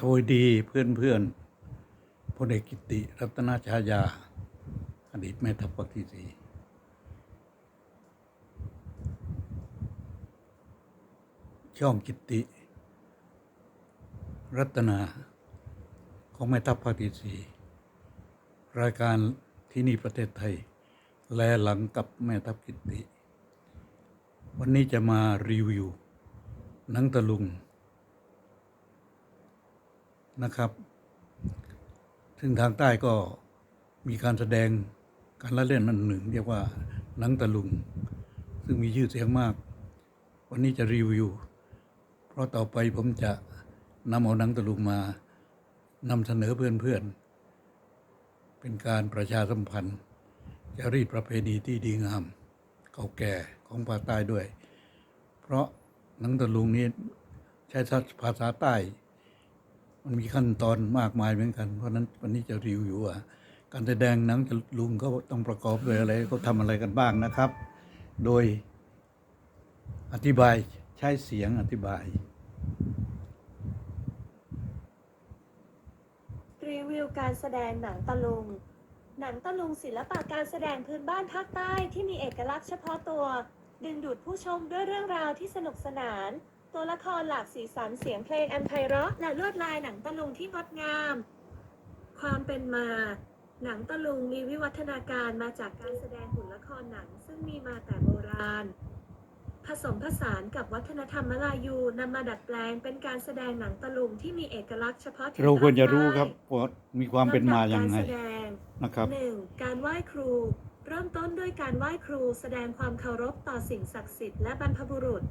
สวัสดีเพื่อนเพื่อนพลเอกกิติ รัตนชายา อดีตแม่ทัพภาคที่สี่ช่องกิติ รัตนาของแม่ทัพภาคที่สี่รายการที่นี่ประเทศไทย แลหลังกับแม่ทัพกิติ วันนี้จะมารีวิวหนังตะลุง นะครับ ซึ่งทางใต้ก็มีการแสดงการละเล่นอันหนึ่ง เรียกว่าหนังตะลุง ซึ่งมีชื่อเสียงมาก วันนี้จะรีวิว เพราะต่อไปผมจะนำเอาหนังตะลุงมานำเสนอเพื่อนๆ เป็นการประชาสัมพันธ์จารีตประเพณีที่ดีงาม เก่าแก่ของภาคใต้ด้วย เพราะหนังตะลุงนี้ใช้ภาษาใต้ มันมีขั้นตอนมากมายเหมือนกัน เพราะนั้นวันนี้จะรีวิวว่าการแสดงหนังตะลุงเขาต้องประกอบด้วยอะไรเขาทำอะไรกันบ้างนะครับ โดยอธิบายใช้เสียงอธิบาย รีวิวการแสดงหนังตะลุง หนังตะลุงศิลปะการแสดงพื้นบ้านภาคใต้ที่มีเอกลักษณ์เฉพาะตัว ดึงดูดผู้ชมด้วยเรื่องราวที่สนุกสนาน ตัวละครหลากสีสันเสียงเพลงอันไพเราะและลวดลายหนังตะลุงที่งดงาม ความเป็นมา หนังตะลุงมีวิวัฒนาการมาจากการแสดงหุ่นละครหนัง ซึ่งมีมาแต่โบราณ ผสมผสานกับวัฒนธรรมมลายูนำมาดัดแปลงเป็นการแสดงหนังตะลุงที่มีเอกลักษณ์เฉพาะถิ่นเราควรจะรู้ภาครับใต้ว่ามีความเป็นมาอย่างไงลำดับการแสดงนะครับหนึ่งการไหว้ครู เริ่มต้นด้วยการไหว้ครูแสดงความเคารพต่อสิ่งศักดิ์สิทธิ์และบรรพบุรุษ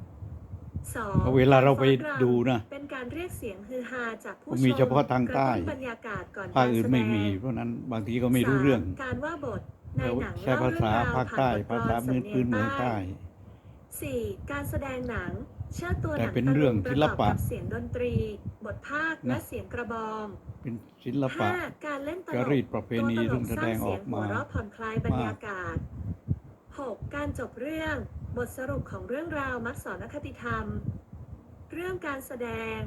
สองเพราะเวลาเราไปดูนะเป็นการเรียกเสียงฮือฮาจากผู้ผมชมมีเฉพาะทางใต้กระตุ้นบรรยากาศก่อนภาคอื่นไม่มีการแสดงเพราะฉะนั้นบางทีก็ไม่รู้เรื่องสามการว่าบทในหนังใช้ภาษาเล่ภาคใต้เรื่องรวภาษาผ่พื้นพื้นเมืองใต้สี่การแสดงหนังเชื่อตัวหแต่นังเป็นตะลุเรื่องประศิลกอบปะกับเสียงดนตรี บทภาคและนะเสียงกระบอง เป็นศิลปะห้าการเล่นตลจกรีตประเพณีตัวตลซึ่งแสดงออกมาสร้เสียงหัวเราะผ่อนคลายบรรยากาศ 6. การจบเรื่อง บทสรุปของเรื่องราวมักสอนคติธรรม เรื่องการแสดง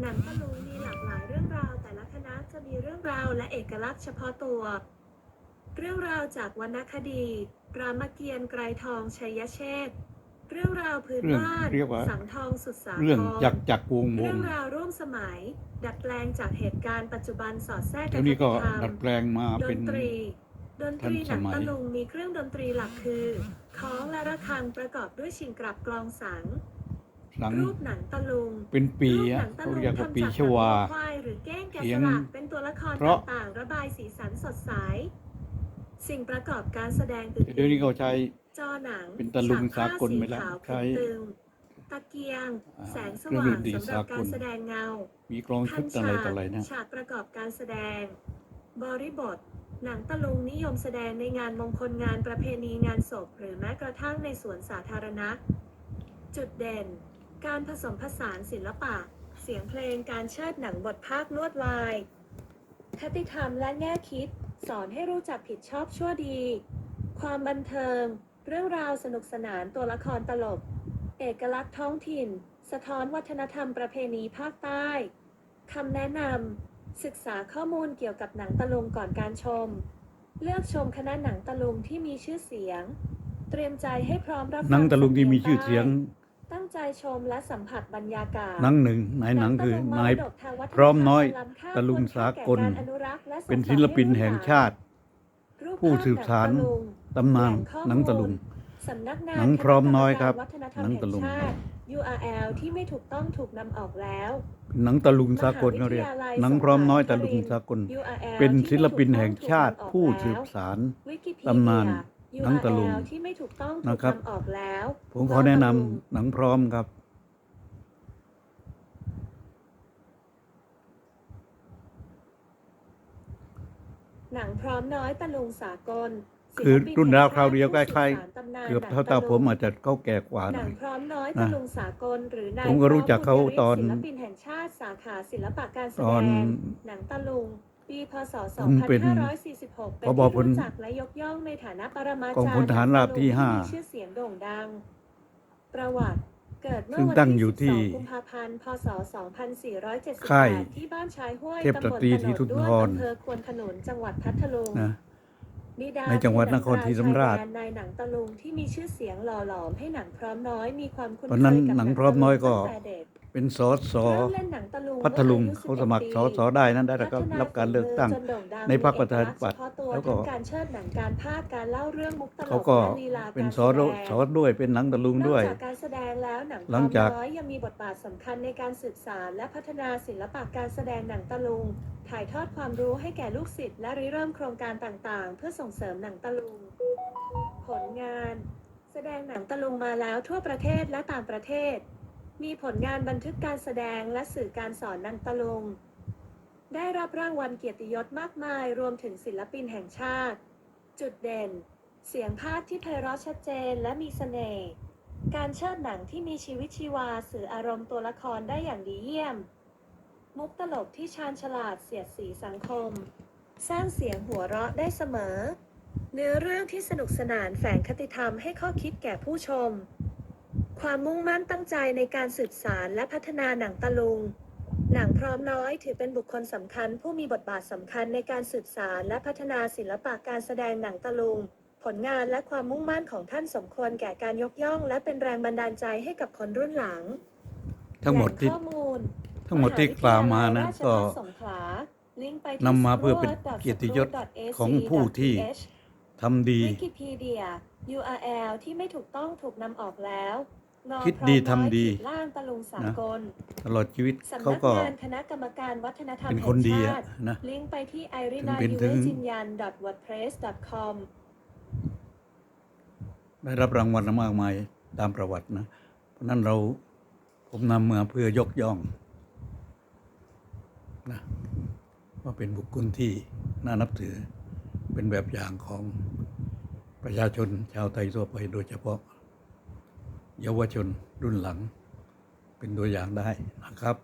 หนังตะลุงมีหลากหลายเรื่องราวแต่ละคณะจะมีเรื่องราวและเอกลักษณ์เฉพาะตัว เรื่องราวจากวรรณคดี รามเกียรติ์ไกรทองชัยเชษฐ์เรื่องราวพื้นเรื่องบ้านเรียกว่าสังทองสุดสาครเรื่องจักรจักรวงศ์วเรื่งองศ์ราวร่วมสมัย ดัดแปลงจากเหตุการณ์ปัจจุบันสอดแทรกเดี๋ยวนี้ก็คติธรรมดัดแปลงมาดเป็นนตรี ดนตรีหทันันงสมัยตะลุงมีเครื่องดนตรีหลักคือคล้องและระฆังประกอบด้วยชิงกลับกลองสังหลังรูปหนังตะลุงเป็นปีรูปหอะนังตะเขาลุงเรียกว่าทำปีจากชวาหนังควายหรือเก้งแกะเสีสยงลักเป็นตัวละครเพราะต่างๆระบายสีสันสดใสสิ่งประกอบการแสดงอื่นๆเดี๋ยวนี้เขาใช้จอหนังเป็นตะลุงฉผ้สากลไปแล้วสีขาวใช้ตึงตะเกียงอ่าแสงสเครื่องว่าดงนตรีสำหรับสากลการแสดงเงา มีกลองชุดอะไรต่ออะไรนะฉากประกอบการแสดง บริบท หนังตะลุงนิยมแสดงในงานมงคลงานประเพณีงานศพ หรือแม้กระทั่งในสวนสาธารณะ จุดเด่น การผสมผสานศิลปะ เสียงเพลงการเชิดหนังบทภาคลวดลาย คติธรรมและแง่คิด สอนให้รู้จักผิดชอบชั่วดี ความบันเทิง เรื่องราวสนุกสนานตัวละครตลก เอกลักษณ์ท้องถิ่น สะท้อนวัฒนธรรมประเพณีภาคใต้คำแนะนำ ศึกษาข้อมูลเกี่ยวกับหนังตะลุงก่อนการชม เลือกชมคณะหนังตะลุงที่มีชื่อเสียง เตรียมใจให้พร้อมรับฟัหนังตะลุงที่มีชื่อสำเสียงใต้ตั้งใจชมและสัมผัสบรรยากาศหนังหนึ่งในหนังคือตะลุนายมรดกทางวัฒนธพร้อมน้อยล้ำค่าตะลุงควรค่สากลแก่การอนุรักษ์และส่งเป็นต่อศิลปินให้แห่งลูกหลนชาติรูปผู้ภาพสืบสารหนังตะลุงตำนานแหล่งข้อหนังตะลุงมู สำนักงานหนังพร้อมน้อยครับวัฒนธรรมหนังแห่ตะลุง ชาติ URL ที่ไม่ถูกต้องถูกนำออกแล้ว หนังตะลุงสากลเขาเรียกหนังพร้อมน้อยตะลุงสากล URL เป็นศิลปินที่ไม่แห่งถูกชาติต้องถูกนำออกผู้แล้วสืบสาร Wikipedia ตำนานหนังตะลุง URL ที่ไม่ถูกต้องถูกนะครับ นำออกแล้วผมขอแนะนำหนังพร้อมครับ หนังพร้อมน้อยตะลุงสากล คือศิลปิรุ่นราวแห่งคราวเดียวชาใกล้ติๆผู้สืบสานตำนานเกือบหนังเท่าตะๆลุงผมอาจจะเขาแก่กว่าหหนัน่องยพร้อมน้อยนะตะลุงสากลหรือนายผมก็รู้จักเขาพ่บุญยฤทธิ์ตอนศิลปินแห่งชาติสาขาศิลปะการแสตดอนงหนังตะลุงปีพศผมเป็น2546เป็นผบที่พลรู้จักและยกย่องในฐานะปรมาจารย์กองพลทหารราบที่หนังตะลุงห้ามีชื่อเสียงโด่งดัง ประวัติเกิดเมื่อซึ่งวันตั้งที่อยู่ที่12กุมภาพันธ์ พศค่าย2478 ที่บ้านชายห้วยเทพตำสบลตรีถศรีนทุนนด้วทยรอำเภอควนขนุนจังหวัดพัทลุง นะบิดาในจังหวัดนครศรีธรรมราชเป็นหนังกลชยแดนนายหนังตะลุงที่มีชื่อเสียงหล่อหลอมให้หนังพร้อมน้อยมีความคุ้นตอนนั้นเคยกับหนังพร้อมน้อยก็ตั้งแต่ เด็กเป็นสอสอเริ่มเล่นหนังตะลุงพัทลุงมื่อเขาอายุสมัคร11สอสอได้นั้นได้แล้วก็พัฒนรับการเลือกตั้งฝีมืจนโด่ดัในพรรคประชาธิปัตย์มีเอกลักษณ์เฉพาะตัวแล้วก็ทั้งการเชิดหนังการพากย์การเล่าเรื่องมุกตลเขากก็และลีลาเป็นการสอแสดงสอด้วยเป็นหนังตะลุงด้วยนอกจากการแสดงแล้วหนังหลังจากพร้อมน้อยยังมีบทบาทสำคัญในการสืบสารและพัฒนาศิลปะการแสดงหนังตะลุง ถ่ายทอดความรู้ให้แก่ลูกศิษย์และริเริ่มโครงการต่างๆ เพื่อส่งเสริมหนังตะลุง ผลงาน แสดงหนังตะลุงมาแล้วทั่วประเทศและต่างประเทศ มีผลงานบันทึกการแสดงและสื่อการสอนนังตะลุงได้รับรางวัลเกียรติยศมากมายรวมถึงศิลปินแห่งชาติ จุดเด่น เสียงภาคที่ไพเราะชัดเจนและมีเสน่ห์ การเชิดหนังที่มีชีวิตชีวาสื่ออารมณ์ตัวละครได้อย่างดีเยี่ยม มุกตลกที่ชาญฉลาดเสียดสีสังคม สร้างเสียงหัวเราะได้เสมอ เนื้อเรื่องที่สนุกสนานแฝงคติธรรมให้ข้อคิดแก่ผู้ชม ความมุ่งมั่นตั้งใจในการสืบสารและพัฒนาหนังตะลุง หนังพร้อมน้อยถือเป็นบุคคลสำคัญ ผู้มีบทบาทสำคัญในการสืบสารและพัฒนาศิลปะการแสดงหนังตะลุง ผลงานและความมุ่งมั่นของท่านสมควรแก่การยกย่อง และเป็นแรงบันดาลใจให้กับคนรุ่นหลังทั้งหมดที่แหล่งข้อมูลทั้งหมดที่กล่าวมานะมหวิทยก็ลัยราชภัฏสงขลาลิงก์ไปที่นำมาเพื่อเป็นเกียรติยศของผู้ที่ทำดีวิกิพีเดีย URL ที่ไม่ถูกต้องถูกนำออกแล้วงอ คิดดีพร้อมน้อยทำดีขีล่างตะลุงสากลตลอดชีวิตสำเขานักก็งานคณะกรรมการวัฒนธรรมเป็นแห่คนงดีชาอะตินะลิงก์ไปที่ถึ irina งเป็น y u ถึง e j i n y a n wordpress com ได้รับรางวัลมากมายตามประวัตินะ เพราะฉะนั้นเราผมนำมาเพื่อยกย่องนะว่าเป็นบุคคลที่น่านับถือเป็นแบบอย่างของประชาชนชาวไทยทั่วไปโดยเฉพาะ เยาวชนรุ่นหลังเป็นตัวอย่างได้นะครับ